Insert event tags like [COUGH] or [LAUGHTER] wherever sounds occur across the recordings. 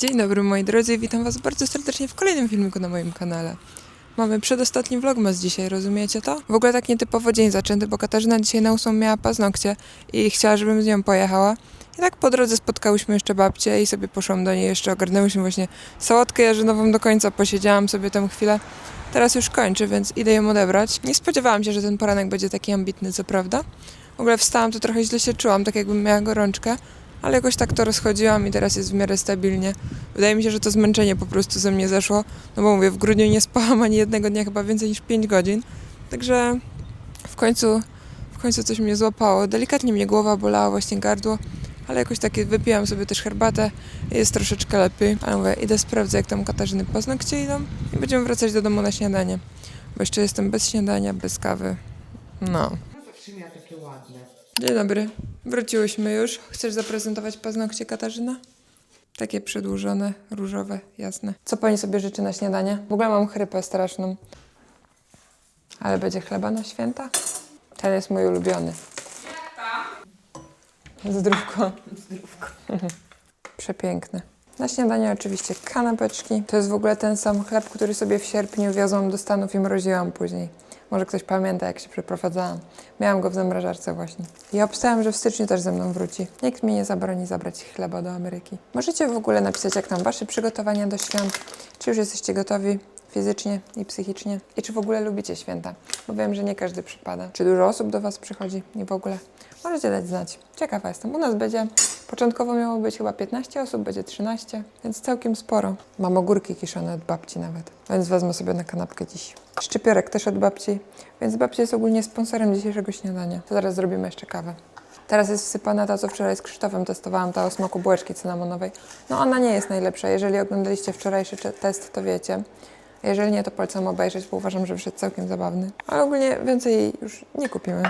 Dzień dobry moi drodzy, witam was bardzo serdecznie w kolejnym filmiku na moim kanale. Mamy przedostatni vlogmas dzisiaj, rozumiecie to? W ogóle tak nietypowo dzień zaczęty, bo Katarzyna dzisiaj na ósmą miała paznokcie i chciała, żebym z nią pojechała. I tak po drodze spotkałyśmy jeszcze babcię i sobie poszłam do niej jeszcze, ogarnęłyśmy właśnie sałatkę jarzynową do końca, posiedziałam sobie tam chwilę. Teraz już kończę, więc idę ją odebrać. Nie spodziewałam się, że ten poranek będzie taki ambitny, co prawda. W ogóle wstałam, to trochę źle się czułam, tak jakbym miała gorączkę, ale jakoś tak to rozchodziłam i teraz jest w miarę stabilnie. Wydaje mi się, że to zmęczenie po prostu ze mnie zeszło, no bo mówię, w grudniu nie spałam ani jednego dnia, chyba więcej niż 5 godzin, także w końcu, w końcu coś mnie złapało. Delikatnie mnie głowa bolała, właśnie gardło, ale jakoś takie wypiłam sobie też herbatę i jest troszeczkę lepiej. Ale mówię, idę sprawdzę, jak tam Katarzyny paznokcie idą i będziemy wracać do domu na śniadanie, bo jeszcze jestem bez śniadania, bez kawy. No. Dzień dobry. Wróciłyśmy już. Chcesz zaprezentować paznokcie Katarzyna? Takie przedłużone, różowe, jasne. Co pani sobie życzy na śniadanie? W ogóle mam chrypę straszną. Ale będzie chleba na święta? Ten jest mój ulubiony. Zdrówko. Zdrówko. [LAUGHS] Przepiękny. Na śniadanie oczywiście kanapeczki. To jest w ogóle ten sam chleb, który sobie w sierpniu wiozłam do Stanów i mroziłam później. Może ktoś pamięta, jak się przeprowadzałam. Miałam go w zamrażarce właśnie. I obstałam, że w styczniu też ze mną wróci. Nikt mi nie zabroni zabrać chleba do Ameryki. Możecie w ogóle napisać, jak tam wasze przygotowania do świąt. Czy już jesteście gotowi fizycznie i psychicznie? I czy w ogóle lubicie święta? Bo wiem, że nie każdy przypada. Czy dużo osób do was przychodzi i w ogóle? Możecie dać znać. Ciekawa jestem. U nas będzie, początkowo miało być chyba 15 osób, będzie 13, więc całkiem sporo. Mam ogórki kiszone od babci nawet, więc wezmę sobie na kanapkę dziś. Szczypiorek też od babci, więc babcia jest ogólnie sponsorem dzisiejszego śniadania. To zaraz zrobimy jeszcze kawę. Teraz jest wsypana ta, co wczoraj z Krzysztofem testowałam, ta o smaku bułeczki cynamonowej. No ona nie jest najlepsza. Jeżeli oglądaliście wczorajszy test, to wiecie. Jeżeli nie, to polecam obejrzeć, bo uważam, że wyszedł całkiem zabawny. Ale ogólnie więcej jej już nie kupimy.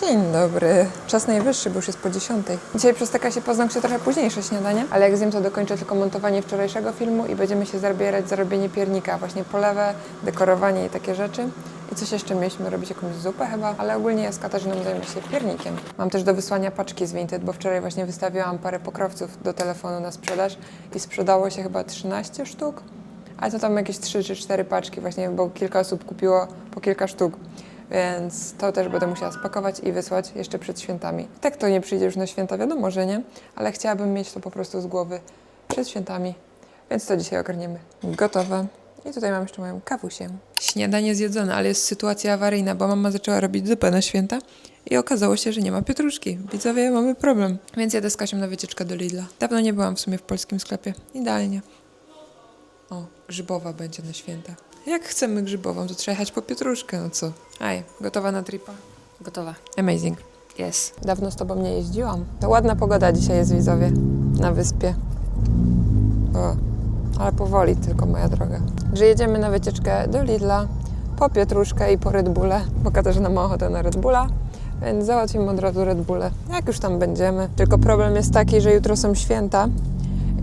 Dzień dobry. Czas najwyższy, bo już jest po dziesiątej. Dzisiaj przez taka się paznokcie trochę późniejsze śniadanie, ale jak zjem, to dokończę tylko montowanie wczorajszego filmu i będziemy się zabierać za robienie piernika, właśnie polewę, dekorowanie i takie rzeczy. I coś jeszcze mieliśmy robić, jakąś zupę chyba, ale ogólnie ja z Katarzyną zajmę się piernikiem. Mam też do wysłania paczki z Vinted, bo wczoraj właśnie wystawiłam parę pokrowców do telefonu na sprzedaż i sprzedało się chyba 13 sztuk. Ale to tam jakieś 3 czy 4 paczki właśnie, bo kilka osób kupiło po kilka sztuk. Więc to też będę musiała spakować i wysłać jeszcze przed świętami. Tak to nie przyjdzie już na święta, wiadomo, że nie, ale chciałabym mieć to po prostu z głowy przed świętami. Więc to dzisiaj ogarniemy. Gotowe. I tutaj mam jeszcze moją kawusię. Śniadanie zjedzone, ale jest sytuacja awaryjna, bo mama zaczęła robić zupę na święta i okazało się, że nie ma pietruszki. Widzowie, mamy problem. Więc jadę z Kasią na wycieczkę do Lidla. Dawno nie byłam w sumie w polskim sklepie. Idealnie. O, grzybowa będzie na święta. Jak chcemy grzybową, to trzeba jechać po pietruszkę, no co? Aj, gotowa na tripa? Gotowa. Amazing. Jest. Dawno z tobą nie jeździłam. To ładna pogoda dzisiaj jest, widzowie, na wyspie. O, ale powoli tylko, moja droga. Że jedziemy na wycieczkę do Lidla, po pietruszkę i po Red Bulle, bo Katarzyna ma ochotę na Red Bulla, więc załatwimy od razu Red Bulle, jak już tam będziemy. Tylko problem jest taki, że jutro są święta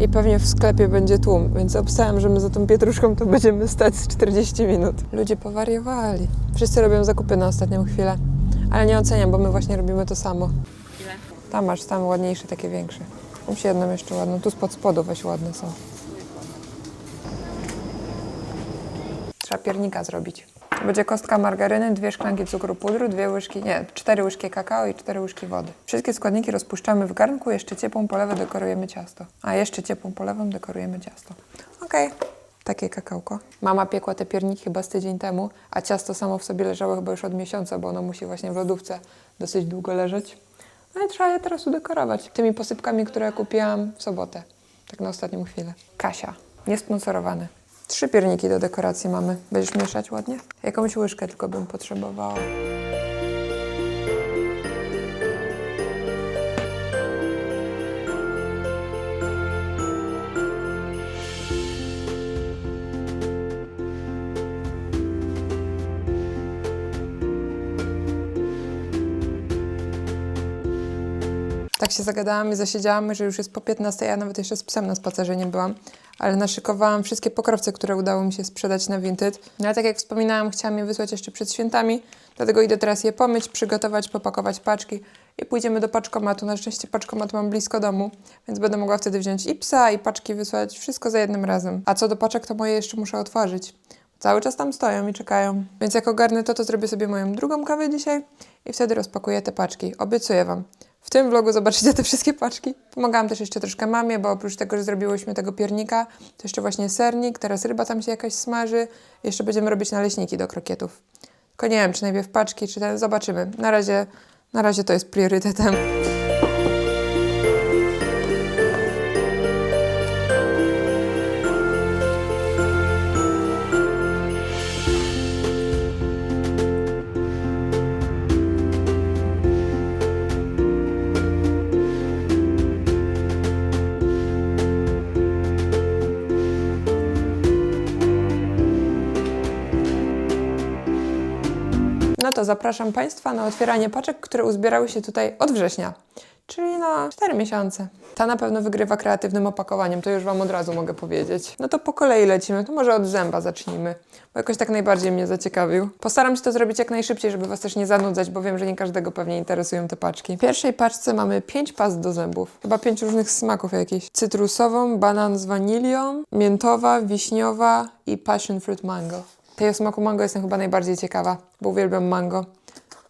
i pewnie w sklepie będzie tłum, więc obstałem, że my za tą pietruszką to będziemy stać z 40 minut. Ludzie powariowali. Wszyscy robią zakupy na ostatnią chwilę. Ale nie oceniam, bo my właśnie robimy to samo. Ile? Tam masz, tam ładniejsze, takie większe. Musi jedną jeszcze ładną. Tu spod spodu weź ładne są. Trzeba piernika zrobić. Będzie kostka margaryny, dwie szklanki cukru pudru, dwie łyżki, nie, cztery łyżki kakao i cztery łyżki wody. Wszystkie składniki rozpuszczamy w garnku, jeszcze ciepłą polewę dekorujemy ciasto. A jeszcze ciepłą polewą dekorujemy ciasto. Okej. Takie kakałko. Mama piekła te pierniki chyba z tydzień temu, a ciasto samo w sobie leżało chyba już od miesiąca, bo ono musi właśnie w lodówce dosyć długo leżeć. No i trzeba je teraz udekorować tymi posypkami, które kupiłam w sobotę. Tak na ostatnią chwilę. Kasia. Niesponsorowane. Trzy pierniki do dekoracji mamy. Będziesz mieszać ładnie? Jakąś łyżkę tylko bym potrzebowała. Tak się zagadałam i zasiedziałam, że już jest po 15, ja nawet jeszcze z psem na spacerze nie byłam, ale naszykowałam wszystkie pokrowce, które udało mi się sprzedać na Vinted. No ale tak jak wspominałam, chciałam je wysłać jeszcze przed świętami, dlatego idę teraz je pomyć, przygotować, popakować paczki i pójdziemy do paczkomatu. Na szczęście paczkomat mam blisko domu, więc będę mogła wtedy wziąć i psa, i paczki wysłać, wszystko za jednym razem. A co do paczek, to moje jeszcze muszę otworzyć. Cały czas tam stoją i czekają. Więc jak ogarnę to, to zrobię sobie moją drugą kawę dzisiaj i wtedy rozpakuję te paczki. Obiecuję Wam. W tym vlogu zobaczycie te wszystkie paczki. Pomagałam też jeszcze troszkę mamie, bo oprócz tego, że zrobiłyśmy tego piernika, to jeszcze właśnie sernik, teraz ryba tam się jakaś smaży. Jeszcze będziemy robić naleśniki do krokietów. Tylko nie wiem, czy najpierw paczki, czy ten, zobaczymy. Na razie, na razie to jest priorytetem. To zapraszam Państwa na otwieranie paczek, które uzbierały się tutaj od września, czyli na 4 miesiące. Ta na pewno wygrywa kreatywnym opakowaniem, to już Wam od razu mogę powiedzieć. No to po kolei lecimy, to może od zęba zacznijmy, bo jakoś tak najbardziej mnie zaciekawił. Postaram się to zrobić jak najszybciej, żeby Was też nie zanudzać, bo wiem, że nie każdego pewnie interesują te paczki. W pierwszej paczce mamy 5 past do zębów, chyba 5 różnych smaków jakichś. Cytrusową, banan z wanilią, miętowa, wiśniowa i passion fruit mango. Tej smaku mango jestem chyba najbardziej ciekawa, bo uwielbiam mango.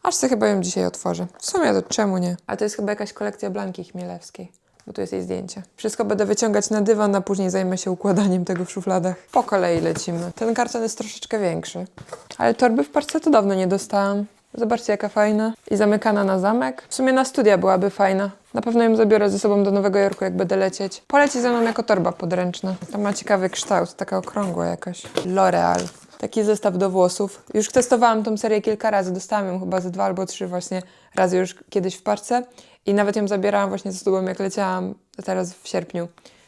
Aż sobie chyba ją dzisiaj otworzę. W sumie to czemu nie? A to jest chyba jakaś kolekcja Blanki Chmielewskiej, bo tu jest jej zdjęcie. Wszystko będę wyciągać na dywan, a później zajmę się układaniem tego w szufladach. Po kolei lecimy. Ten karton jest troszeczkę większy. Ale torby w parce to dawno nie dostałam. Zobaczcie jaka fajna. I zamykana na zamek. W sumie na studia byłaby fajna. Na pewno ją zabiorę ze sobą do Nowego Jorku, jak będę lecieć. Poleci ze mną jako torba podręczna. To ma ciekawy kształt, taka okrągła jakaś. L'Oreal. Taki zestaw do włosów. Już testowałam tą serię kilka razy. Dostałam ją chyba ze dwa albo trzy właśnie razy już kiedyś w parce. I nawet ją zabierałam właśnie ze sobą, jak leciałam teraz w sierpniu.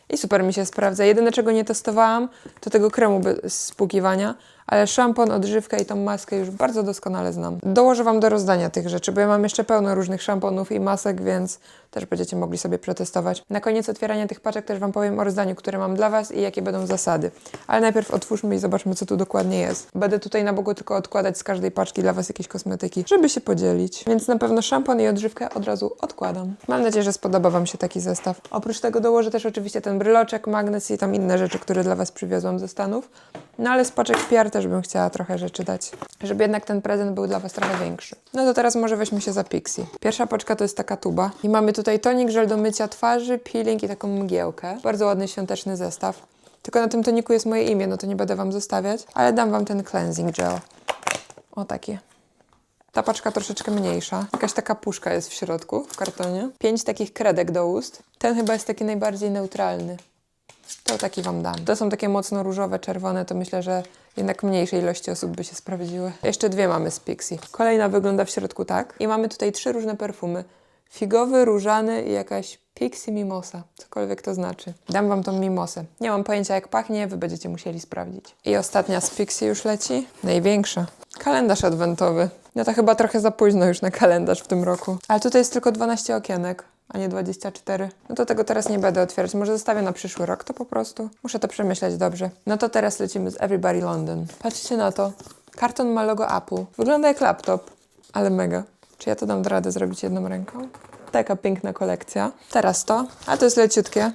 I super mi się sprawdza. Jedyne, czego nie testowałam, to tego kremu bez spłukiwania, ale szampon, odżywkę i tą maskę już bardzo doskonale znam. Dołożę Wam do rozdania tych rzeczy, bo ja mam jeszcze pełno różnych szamponów i masek, więc też będziecie mogli sobie przetestować. Na koniec otwierania tych paczek też Wam powiem o rozdaniu, które mam dla Was i jakie będą zasady. Ale najpierw otwórzmy i zobaczmy, co tu dokładnie jest. Będę tutaj na boku tylko odkładać z każdej paczki dla Was jakieś kosmetyki, żeby się podzielić. Więc na pewno szampon i odżywkę od razu odkładam. Mam nadzieję, że spodoba Wam się taki zestaw. Oprócz tego dołożę też oczywiście ten bryloczek, magnes i tam inne rzeczy, które dla Was przywiozłam ze Stanów. No ale z paczek PR też bym chciała trochę rzeczy dać, żeby jednak ten prezent był dla Was trochę większy. No to teraz może weźmy się za Pixie. Pierwsza paczka to jest taka tuba i mamy tutaj tonik, żel do mycia twarzy, peeling i taką mgiełkę. Bardzo ładny świąteczny zestaw. Tylko na tym toniku jest moje imię, no to nie będę Wam zostawiać, ale dam Wam ten cleansing gel. O taki. Ta paczka troszeczkę mniejsza. Jakaś taka puszka jest w środku, w kartonie. Pięć takich kredek do ust. Ten chyba jest taki najbardziej neutralny. To taki Wam dam. To są takie mocno różowe, czerwone, to myślę, że jednak mniejszej ilości osób by się sprawdziły. Jeszcze dwie mamy z Pixie. Kolejna wygląda w środku tak. I mamy tutaj trzy różne perfumy. Figowy, różany i jakaś Pixie Mimosa. Cokolwiek to znaczy. Dam Wam tą mimosę. Nie mam pojęcia jak pachnie, Wy będziecie musieli sprawdzić. I ostatnia z Pixie już leci. Największa. Kalendarz adwentowy. No to chyba trochę za późno już na kalendarz w tym roku. Ale tutaj jest tylko 12 okienek, a nie 24. No to tego teraz nie będę otwierać. Może zostawię na przyszły rok to po prostu. Muszę to przemyśleć dobrze. No to teraz lecimy z Everybody London. Patrzcie na to. Karton ma logo Apple. Wygląda jak laptop, ale mega. Czy ja to dam radę zrobić jedną ręką? Taka piękna kolekcja. Teraz to, a to jest leciutkie.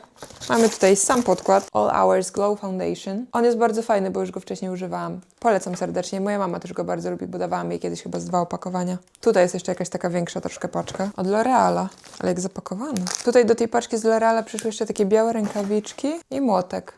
Mamy tutaj sam podkład All Hours Glow Foundation. On jest bardzo fajny, bo już go wcześniej używałam. Polecam serdecznie. Moja mama też go bardzo lubi, bo dawałam jej kiedyś chyba z dwa opakowania. Tutaj jest jeszcze jakaś taka większa troszkę paczka. Od L'Oreala. Ale jak zapakowana. Tutaj do tej paczki z L'Oreala przyszły jeszcze takie białe rękawiczki i młotek.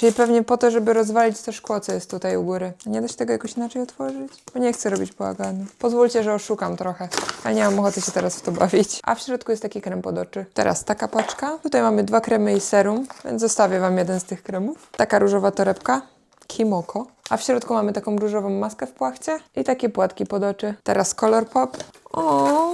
Czyli pewnie po to, żeby rozwalić to szkło, co jest tutaj u góry. Nie da się tego jakoś inaczej otworzyć? Bo nie chcę robić bałaganu. Pozwólcie, że oszukam trochę, ale nie mam ochoty się teraz w to bawić. A w środku jest taki krem pod oczy. Teraz taka paczka. Tutaj mamy dwa kremy i serum, więc zostawię Wam jeden z tych kremów. Taka różowa torebka. Kimoko. A w środku mamy taką różową maskę w płachcie i takie płatki pod oczy. Teraz Color Pop. O,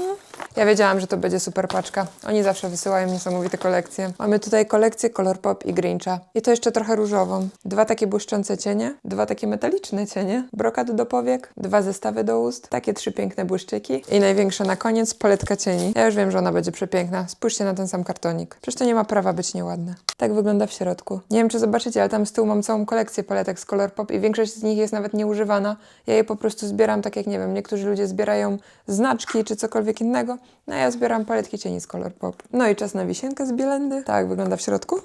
ja wiedziałam, że to będzie super paczka. Oni zawsze wysyłają niesamowite kolekcje. Mamy tutaj kolekcję Color Pop i Grincha. I to jeszcze trochę różową. Dwa takie błyszczące cienie, dwa takie metaliczne cienie, brokat do powiek, dwa zestawy do ust, takie trzy piękne błyszczyki i największa na koniec paletka cieni. Ja już wiem, że ona będzie przepiękna. Spójrzcie na ten sam kartonik. Przecież to nie ma prawa być nieładne. Tak wygląda w środku. Nie wiem, czy zobaczycie, ale tam z tyłu mam całą kolekcję paletek z Colourpop i większość z nich jest nawet nieużywana. Ja je po prostu zbieram tak jak, nie wiem, niektórzy ludzie zbierają znaczki czy cokolwiek innego. No ja zbieram paletki cieni z Colourpop. No i czas na wisienkę z Bielendy. Tak wygląda w środku.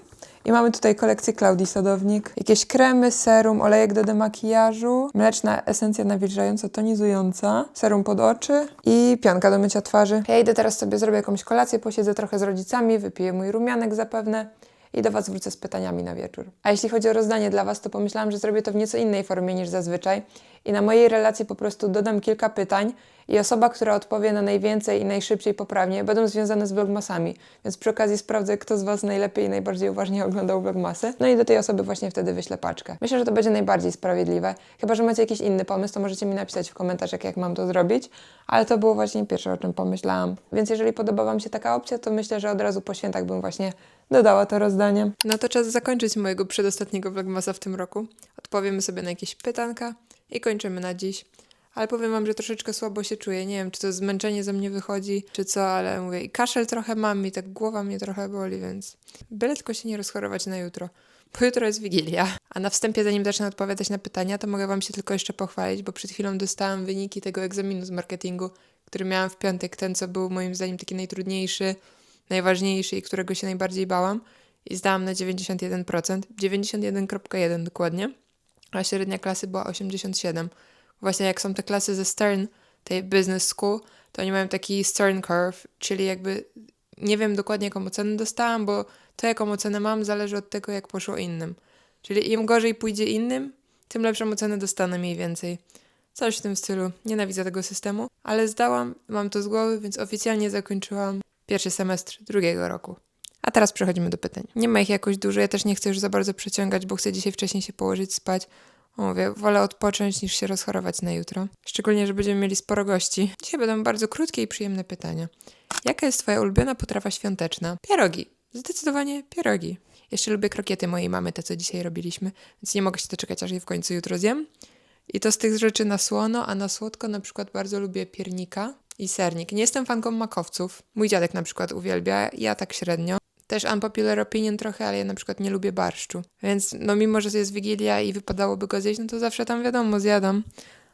I mamy tutaj kolekcję Klaudii Sadownik. Jakieś kremy, serum, olejek do demakijażu, mleczna esencja nawilżająca, tonizująca, serum pod oczy i pianka do mycia twarzy. Ja idę teraz sobie, zrobię jakąś kolację, posiedzę trochę z rodzicami, wypiję mój rumianek zapewne i do Was wrócę z pytaniami na wieczór. A jeśli chodzi o rozdanie dla Was, to pomyślałam, że zrobię to w nieco innej formie niż zazwyczaj i na mojej relacji po prostu dodam kilka pytań i osoba, która odpowie na najwięcej i najszybciej poprawnie, będą związane z vlogmasami, więc przy okazji sprawdzę, kto z Was najlepiej i najbardziej uważnie oglądał vlogmasy, no i do tej osoby właśnie wtedy wyślę paczkę. Myślę, że to będzie najbardziej sprawiedliwe, chyba, że macie jakiś inny pomysł, to możecie mi napisać w komentarzach, jak mam to zrobić, ale to było właśnie pierwsze, o czym pomyślałam. Więc jeżeli podoba Wam się taka opcja, to myślę, że od razu po świętach bym właśnie dodała to rozdanie. No to czas zakończyć mojego przedostatniego vlogmasa w tym roku. Odpowiemy sobie na jakieś pytanka i kończymy na dziś. Ale powiem wam, że troszeczkę słabo się czuję. Nie wiem, czy to zmęczenie ze mnie wychodzi, czy co, ale mówię, i kaszel trochę mam i tak głowa mnie trochę boli, więc byle tylko się nie rozchorować na jutro. Bo jutro jest Wigilia. A na wstępie, zanim zacznę odpowiadać na pytania, to mogę wam się tylko jeszcze pochwalić, bo przed chwilą dostałam wyniki tego egzaminu z marketingu, który miałam w piątek, ten co był moim zdaniem taki najtrudniejszy, najważniejszy i którego się najbardziej bałam. I zdałam na 91%, 91.1 dokładnie, a średnia klasy była 87. Właśnie jak są te klasy ze Stern, tej business school, to oni mają taki Stern curve, czyli jakby nie wiem dokładnie jaką ocenę dostałam, bo to jaką ocenę mam zależy od tego jak poszło innym. Czyli im gorzej pójdzie innym, tym lepszą ocenę dostanę mniej więcej. Coś w tym stylu. Nienawidzę tego systemu, ale zdałam, mam to z głowy, więc oficjalnie zakończyłam pierwszy semestr drugiego roku. A teraz przechodzimy do pytań. Nie ma ich jakoś dużo, ja też nie chcę już za bardzo przeciągać, bo chcę dzisiaj wcześniej się położyć spać. Mówię, wolę odpocząć niż się rozchorować na jutro. Szczególnie, że będziemy mieli sporo gości. Dzisiaj będą bardzo krótkie i przyjemne pytania. Jaka jest Twoja ulubiona potrawa świąteczna? Pierogi. Zdecydowanie pierogi. Jeszcze lubię krokiety mojej mamy, te co dzisiaj robiliśmy, więc nie mogę się doczekać, aż je w końcu jutro zjem. I to z tych rzeczy na słono, a na słodko na przykład bardzo lubię piernika i sernik. Nie jestem fanką makowców. Mój dziadek na przykład uwielbia, ja tak średnio. Też unpopular opinion trochę, ale ja na przykład nie lubię barszczu. Więc no mimo, że jest Wigilia i wypadałoby go zjeść, no to zawsze tam wiadomo, zjadam.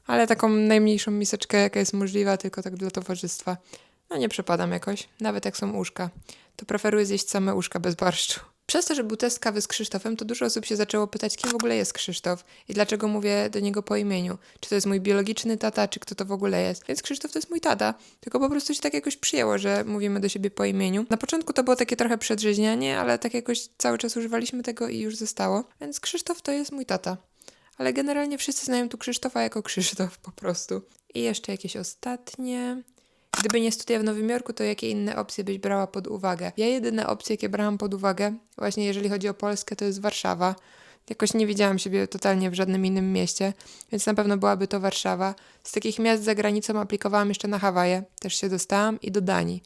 Ale taką najmniejszą miseczkę, jaka jest możliwa, tylko tak dla towarzystwa. No nie przepadam jakoś, nawet jak są uszka. To preferuję zjeść same uszka bez barszczu. Przez to, że był test kawy z Krzysztofem, to dużo osób się zaczęło pytać, kim w ogóle jest Krzysztof i dlaczego mówię do niego po imieniu. Czy to jest mój biologiczny tata, czy kto to w ogóle jest. Więc Krzysztof to jest mój tata, tylko po prostu się tak jakoś przyjęło, że mówimy do siebie po imieniu. Na początku to było takie trochę przedrzeźnianie, ale tak jakoś cały czas używaliśmy tego i już zostało. Więc Krzysztof to jest mój tata. Ale generalnie wszyscy znają tu Krzysztofa jako Krzysztof po prostu. I jeszcze jakieś ostatnie. Gdyby nie studia w Nowym Jorku, to jakie inne opcje byś brała pod uwagę? Ja jedyne opcje, jakie brałam pod uwagę, właśnie jeżeli chodzi o Polskę, to jest Warszawa. Jakoś nie widziałam siebie totalnie w żadnym innym mieście, więc na pewno byłaby to Warszawa. Z takich miast za granicą aplikowałam jeszcze na Hawaje, też się dostałam i do Danii.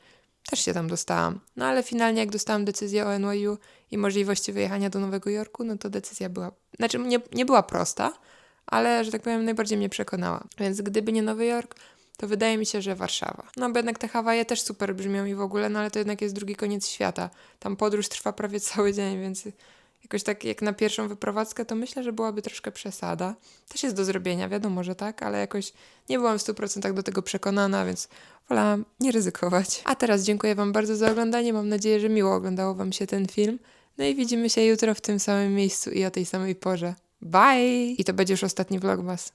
Też się tam dostałam. No ale finalnie jak dostałam decyzję o NYU i możliwości wyjechania do Nowego Jorku, no to decyzja była, znaczy nie, nie była prosta, ale że tak powiem najbardziej mnie przekonała. Więc gdyby nie Nowy Jork, to wydaje mi się, że Warszawa. No bo jednak te Hawaje też super brzmią i w ogóle, no ale to jednak jest drugi koniec świata. Tam podróż trwa prawie cały dzień, więc jakoś tak jak na pierwszą wyprowadzkę, to myślę, że byłaby troszkę przesada. Też jest do zrobienia, wiadomo, że tak, ale jakoś nie byłam w 100% do tego przekonana, więc wolałam nie ryzykować. A teraz dziękuję Wam bardzo za oglądanie. Mam nadzieję, że miło oglądało Wam się ten film. No i widzimy się jutro w tym samym miejscu i o tej samej porze. Bye! I to będzie już ostatni vlogmas.